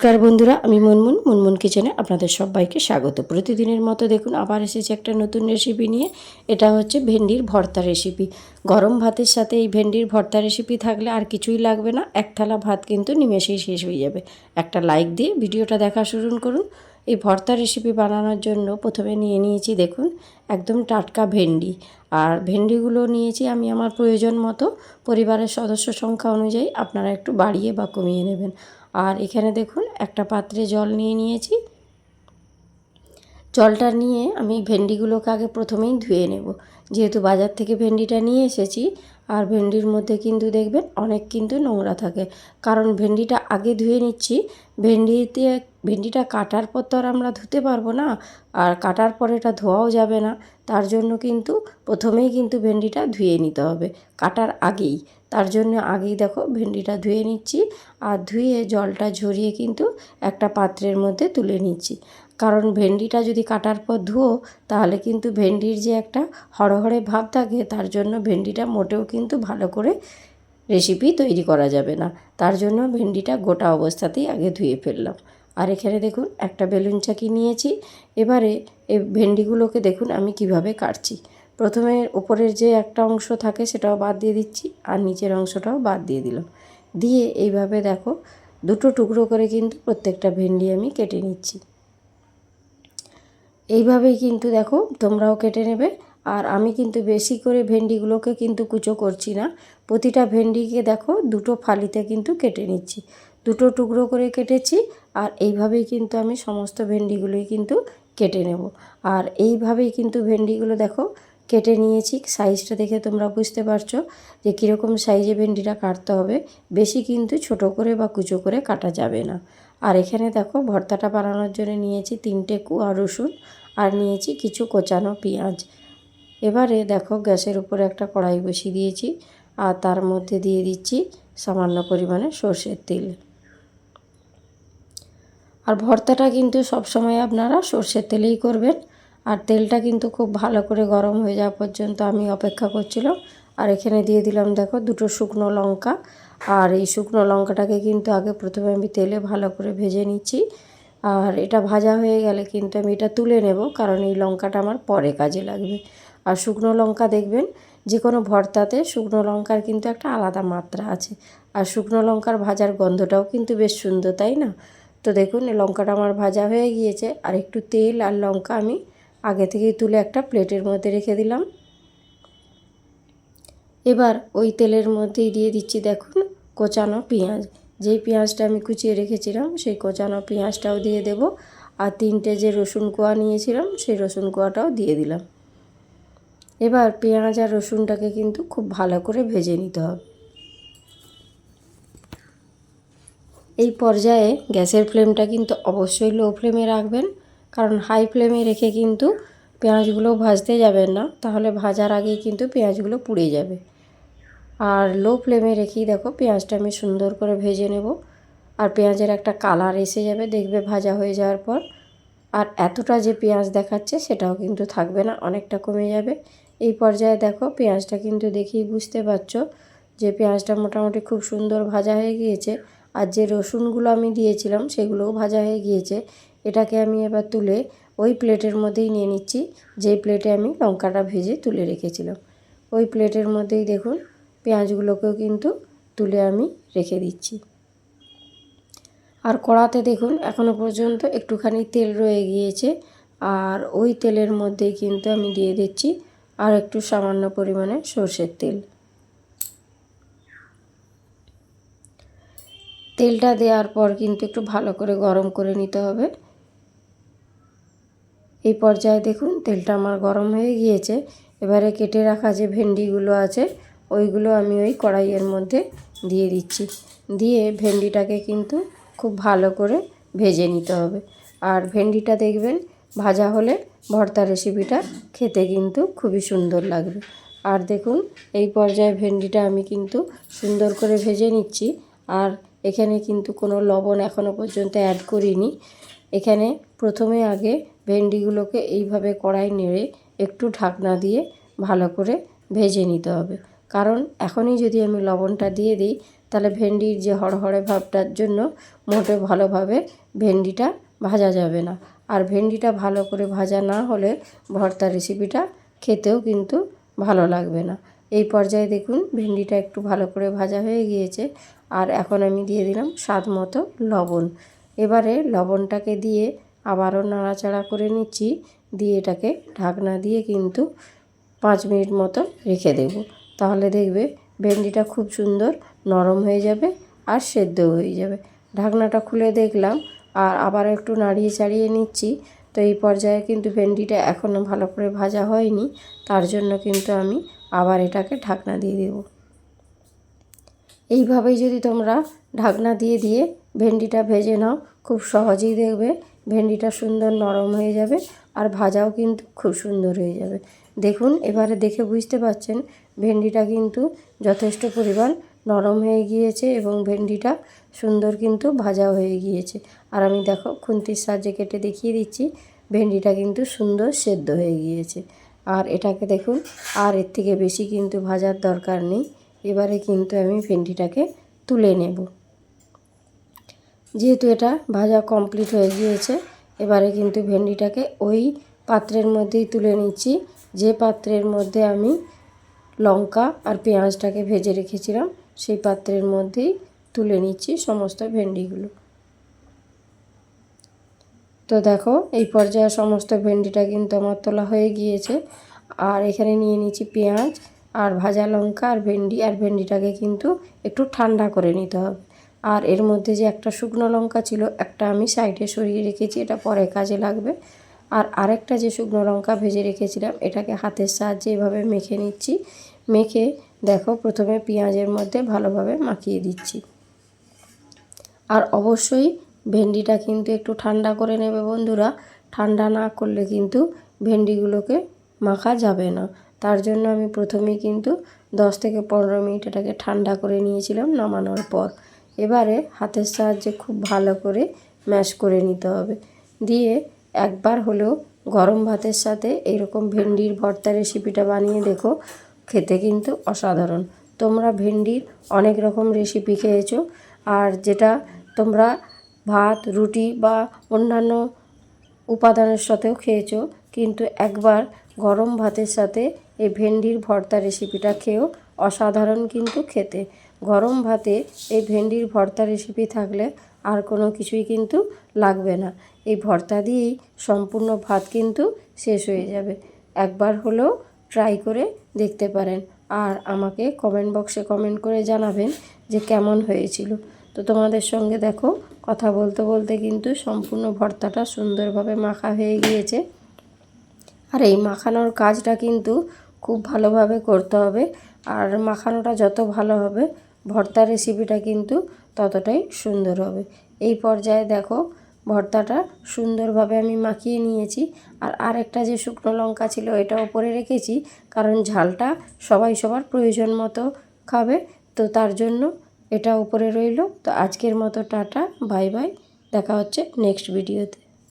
নমস্কার বন্ধুরা, আমি মুনমুন। মুনমুন কিচেনে আপনাদের সবাইকে স্বাগত। প্রতিদিনের মতো দেখুন আবার এসেছে একটা নতুন রেসিপি নিয়ে। এটা হচ্ছে ভেন্ডির ভর্তা রেসিপি গরম ভাতের সাথে এই ভেন্ডির ভর্তা রেসিপি থাকলে আর কিছুই লাগবে না। এক থালা ভাত কিন্তু নিমেষেই শেষ হয়ে যাবে। একটা লাইক দিয়ে ভিডিওটা দেখা শুরু করুন। এই ভর্তা রেসিপি বানানোর জন্য প্রথমে নিয়ে নিয়েছি দেখুন, একদম টাটকা ভেন্ডি। আর ভেন্ডিগুলো নিয়েছি আমি আমার প্রয়োজন মতো। পরিবারের সদস্য সংখ্যা অনুযায়ী আপনারা একটু বাড়িয়ে বা কমিয়ে নেবেন। আর এখানে দেখুন একটা পাত্রে জল নিয়ে নিয়েছি। জলটা নিয়ে আমি ভেন্ডিগুলোকে আগে প্রথমেই ধুয়ে নেব। যেহেতু বাজার থেকে ভেন্ডিটা নিয়ে এসেছি আর ভেন্ডির মধ্যে কিন্তু দেখবেন অনেক কিন্তু নোংরা থাকে। কারণ ভেন্ডিটা আগে ধুয়ে নিচ্ছি, ভেন্ডিতে, ভেন্ডিটা কাটার পর তো আর আমরা ধুতে পারব না, আর কাটার পর এটা ধোয়াও যাবে না। তার জন্য কিন্তু প্রথমেই কিন্তু ভেন্ডিটা ধুয়ে নিতে হবে, কাটার আগেই। তার জন্য আগেই দেখো ভেন্ডিটা ধুয়ে নিচ্ছি, আর ধুয়ে জলটা ঝরিয়ে কিন্তু একটা পাত্রের মধ্যে তুলে নিচ্ছি। কারণ ভেন্ডিটা যদি কাটার পর ধুও তাহলে কিন্তু ভেন্ডির যে একটা হড়হড়ে ভাব থাকে, তার জন্য ভেন্ডিটা মোটেও কিন্তু ভালো করে রেসিপি তৈরি করা যাবে না। তার জন্য ভেন্ডিটা গোটা অবস্থাতেই আগে ধুয়ে ফেললাম। আর এখানে দেখুন, একটা বেলুন চাকি নিয়েছি। এবারে এই ভেন্ডিগুলোকে দেখুন আমি কীভাবে কাটছি। প্রথমে ওপরের যে একটা অংশ থাকে, সেটাও বাদ দিয়ে দিচ্ছি, আর নিচের অংশটাও বাদ দিয়ে দিলাম। দিয়ে এইভাবে দেখো, দুটো টুকরো করে কিন্তু প্রত্যেকটা ভেন্ডি আমি কেটে নিচ্ছি। এইভাবেই কিন্তু দেখো তোমরাও কেটে নেবে। আর আমি কিন্তু বেশি করে ভেন্ডিগুলোকে কিন্তু কুচো করছি না। প্রতিটা ভেন্ডিকে দেখো দুটো ফালিতে কিন্তু কেটে নিচ্ছি। দুটো টুকরো করে কেটেছি আর এইভাবেই কিন্তু আমি সমস্ত ভেন্ডিগুলোই কিন্তু কেটে নেব। আর এইভাবেই কিন্তু ভেন্ডিগুলো দেখো কেটে নিয়েছি। সাইজটা দেখে তোমরা বুঝতে পারছ যে কীরকম সাইজে ভেন্ডিটা কাটতে হবে। বেশি কিন্তু ছোট করে বা কুচো করে কাটা যাবে না। আর এখানে দেখো ভর্তাটা বানানোর জন্য নিয়েছি তিনটে কুয়া রসুন। আর নিয়েছি কিছু কোচানো পেঁয়াজ। এবারে দেখো গ্যাসের উপরে একটা কড়াই বসিয়ে দিয়েছি আর তার মধ্যে দিয়ে দিচ্ছি সামান্য পরিমাণে সর্ষের তেল। আর ভর্তাটা কিন্তু সবসময় আপনারা সর্ষের তেলেই করবেন। আর তেলটা কিন্তু খুব ভালো করে গরম হয়ে যাওয়া পর্যন্ত আমি অপেক্ষা করছিলাম। আর এখানে দিয়ে দিলাম দেখো দুটো শুকনো লঙ্কা। আর এই শুকনো লঙ্কাটাকে কিন্তু আগে প্রথমে আমি তেলে ভালো করে ভেজে নিচ্ছি। আর এটা ভাজা হয়ে গেলে কিন্তু আমি এটা তুলে নেব, কারণ এই লঙ্কাটা আমার পরে কাজে লাগবে। আর শুকনো লঙ্কা দেখবেন যে কোনো ভর্তাতে শুকনো লঙ্কার কিন্তু একটা আলাদা মাত্রা আছে। আর শুকনো লঙ্কার ভাজার গন্ধটাও কিন্তু বেশ সুন্দর, তাই না? তো দেখুন, এই লঙ্কাটা আমার ভাজা হয়ে গিয়েছে, আর একটু তেল আর লঙ্কা আমি আগে থেকেই তুলে একটা প্লেটের মধ্যে রেখে দিলাম। এবার ওই তেলের মধ্যেই দিয়ে দিচ্ছি, দেখুন, কোচানো পেঁয়াজ। যেই পেঁয়াজটা আমি কুচিয়ে রেখেছিলাম, সেই কোচানো পেঁয়াজটাও দিয়ে দেব আর তিনটে যে রসুন কোয়া নিয়েছিলাম, সেই রসুন কোয়াটাও দিয়ে দিলাম। এবার পেঁয়াজ আর রসুনটাকে কিন্তু খুব ভালো করে ভেজে নিতে হবে। এই পর্যায়ে গ্যাসের ফ্লেমটা কিন্তু অবশ্যই লো ফ্লেমে রাখবেন, কারণ হাই ফ্লেমে রেখে কিন্তু পেঁয়াজগুলো ভাজতে যাবেন না, তাহলে ভাজার আগেই কিন্তু পেঁয়াজগুলো পুড়ে যাবে। আর লো ফ্লেমে রেখেই দেখো পেঁয়াজটা আমি সুন্দর করে ভেজে নেব। আর পেঁয়াজের একটা কালার এসে যাবে, দেখবে ভাজা হয়ে যাওয়ার পর। আর এতটা যে পেঁয়াজ দেখাচ্ছে সেটাও কিন্তু থাকবে না, অনেকটা কমে যাবে। এই পর্যায়ে দেখো পেঁয়াজটা কিন্তু দেখেই বুঝতে পারছ যে পেঁয়াজটা মোটামুটি খুব সুন্দর ভাজা হয়ে গিয়েছে। আর যে রসুনগুলো আমি দিয়েছিলাম সেগুলোও ভাজা হয়ে গিয়েছে। এটাকে আমি এবার তুলে ওই প্লেটের মধ্যেই নিয়ে নিচ্ছি, যেই প্লেটে আমি লঙ্কাটা ভেজে তুলে রেখেছিলাম। ওই প্লেটের মধ্যেই দেখুন পেঁয়াজগুলোকেও কিন্তু তুলে আমি রেখে দিচ্ছি। আর কড়াতে দেখুন এখনও পর্যন্ত একটুখানি তেল রয়ে গিয়েছে। আর ওই তেলের মধ্যেই কিন্তু আমি দিয়ে দিচ্ছি আর একটু সামান্য পরিমাণে সর্ষের তেল। তেলটা দেওয়ার পর কিন্তু একটু ভালো করে গরম করে নিতে হবে। এই পর্যায়ে দেখুন, তেলটা আমার গরম হয়ে গিয়েছে। এবারে কেটে রাখা যে ভেন্ডিগুলো আছে ওইগুলো আমি ওই কড়াইয়ের মধ্যে দিয়ে দিচ্ছি। দিয়ে ভেন্ডিটাকে কিন্তু খুব ভালো করে ভেজে নিতে হবে। আর ভেন্ডিটা দেখবেন ভাজা হলে ভর্তা রেসিপিটা খেতে কিন্তু খুবই সুন্দর লাগবে। আর দেখুন, এই পর্যায়ে ভেন্ডিটা আমি কিন্তু সুন্দর করে ভেজে নিচ্ছি। আর এখানে কিন্তু কোনো লবণ এখনও পর্যন্ত অ্যাড করিনি। এখানে প্রথমে আগে ভেন্ডিগুলোকে এইভাবে কড়াই নেড়ে একটু ঢাকনা দিয়ে ভালো করে ভেজে নিতে হবে। কারণ এখনই যদি আমি লবণটা দিয়ে দিই, তাহলে ভেন্ডির যে হড়হড়ে ভাবটার জন্য মোটে ভালোভাবে ভেন্ডিটা ভাজা যাবে না। আর ভেন্ডিটা ভালো করে ভাজা না হলে ভর্তা রেসিপিটা খেতেও কিন্তু ভালো লাগবে না। এই পর্যায়ে দেখুন, ভেন্ডিটা একটু ভালো করে ভাজা হয়ে গিয়েছে। আর এখন আমি দিয়ে দিলাম স্বাদ মতো লবণ। এবারে লবণটাকে দিয়ে আবারও নাড়াচাড়া করে নিচ্ছি। দিয়ে এটাকে ঢাকনা দিয়ে কিন্তু পাঁচ মিনিট মতো রেখে দেব। তাহলে দেখবে ভেন্ডিটা খুব সুন্দর নরম হয়ে যাবে আর সেদ্ধ হয়ে যাবে। ঢাকনাটা খুলে দেখলাম আর আবার একটু নাড়িয়ে চাড়িয়ে নিচ্ছি। তো এই পর্যায়ে কিন্তু ভেন্ডিটা এখনও ভালো করে ভাজা হয়নি, তার জন্য কিন্তু আমি আবার এটাকে ঢাকনা দিয়ে দেব। এইভাবেই যদি তোমরা ঢাকনা দিয়ে দিয়ে ভেন্ডিটা ভেজে নাও, খুব সহজেই দেখবে ভেন্ডিটা সুন্দর নরম হয়ে যাবে আর ভাজাও কিন্তু খুব সুন্দর হয়ে যাবে। দেখুন, এবারে দেখে বুঝতে পারছেন, ভেন্ডিটা কিন্তু যথেষ্ট পরিমাণ নরম হয়ে গিয়েছে এবং ভেন্ডিটা সুন্দর কিন্তু ভাজা হয়ে গিয়েছে। আর আমি দেখো, খুন্তির সাহায্যে কেটে দেখিয়ে দিচ্ছি, ভেন্ডিটা কিন্তু সুন্দর সেদ্ধ হয়ে গিয়েছে। আর এটাকে দেখুন, আর এর থেকে বেশি কিন্তু ভাজার দরকার নেই। এবারে কিন্তু আমি ভেন্ডিটাকে তুলে নেব। যেহেতু এটা ভাজা কমপ্লিট হয়ে গিয়েছে, এবারে কিন্তু ভেন্ডিটাকে ওই পাত্রের মধ্যেই তুলে নিচ্ছি। যে পাত্রের মধ্যে আমি লঙ্কা আর পেঁয়াজটাকে ভেজে রেখেছিলাম, সেই পাত্রের মধ্যেই তুলে নিচ্ছি সমস্ত ভেন্ডিগুলো। তো দেখো, এই পর্যায়ে সমস্ত ভেন্ডিটা কিন্তু আমার তোলা হয়ে গিয়েছে। আর এখানে নিয়ে নিচ্ছি পেঁয়াজ আর ভাজা লঙ্কা আর ভেন্ডি, আর ভেন্ডিটাকে কিন্তু একটু ঠান্ডা করে নিতে হবে। আর এর মধ্যে যে একটা শুকনো লঙ্কা ছিল, একটা আমি সাইডে সরিয়ে রেখেছি, এটা পরে কাজে লাগবে। আর আরেকটা যে শুকনো লঙ্কা ভেজে রেখেছিলাম, এটাকে হাতের সাহায্যে এভাবে মেখে নিচ্ছি। মেখে দেখো, প্রথমে পেঁয়াজের মধ্যে ভালোভাবে মাখিয়ে দিচ্ছি। আর অবশ্যই ভেন্ডিটা কিন্তু একটু ঠান্ডা করে নেবে বন্ধুরা। ঠান্ডা না করলে কিন্তু ভেন্ডিগুলোকে মাখা যাবে না। তার জন্য আমি প্রথমেই কিন্তু দশ থেকে পনেরো মিনিট এটাকে ঠান্ডা করে নিয়েছিলাম নামানোর পর। এবারে হাতের সাহায্যে খুব ভালো করে ম্যাশ করে নিতে হবে। দিয়ে একবার হলেও গরম ভাতের সাথে এরকম ভেন্ডির ভর্তা রেসিপিটা বানিয়ে দেখো, খেতে কিন্তু অসাধারণ। তোমরা ভেন্ডির অনেক রকম রেসিপি খেয়েছো, আর যেটা তোমরা ভাত, রুটি বা অন্যান্য উপাদানের সাথেও খেয়েছো, কিন্তু একবার গরম ভাতের সাথে এই ভেন্ডির ভর্তা রেসিপিটা খেয়েও অসাধারণ কিন্তু খেতে। গরম ভাতে এই ভেন্ডির ভর্তা রেসিপি থাকলে আর কোনো কিছুই কিন্তু লাগবে না। এই ভর্তা দিয়েই সম্পূর্ণ ভাত কিন্তু শেষ হয়ে যাবে। একবার হলেও ট্রাই করে দেখতে পারেন আর আমাকে কমেন্ট বক্সে কমেন্ট করে জানাবেন যে কেমন হয়েছিল। তো তোমাদের সঙ্গে দেখো, কথা বলতে বলতে কিন্তু সম্পূর্ণ ভর্তাটা সুন্দরভাবে মাখা হয়ে গিয়েছে। আর এই মাখানোর কাজটা কিন্তু খুব ভালোভাবে করতে হবে আর মাখানোটা যত ভালো হবে, ভর্তা রেসিপিটা কিন্তু ততটাই সুন্দর হবে। এই পর্যায়ে দেখো ভর্তাটা সুন্দরভাবে আমি মাখিয়ে নিয়েছি। আর আরেকটা যে শুকনো লঙ্কা ছিল এটা ওপরে রেখেছি, কারণ ঝালটা সবাই সবার প্রয়োজন মতো খাবে। তো তার জন্য এটা উপরে রইল। তো আজকের মতো টাটা, বাই বাই, দেখা হচ্ছে নেক্সট ভিডিওতে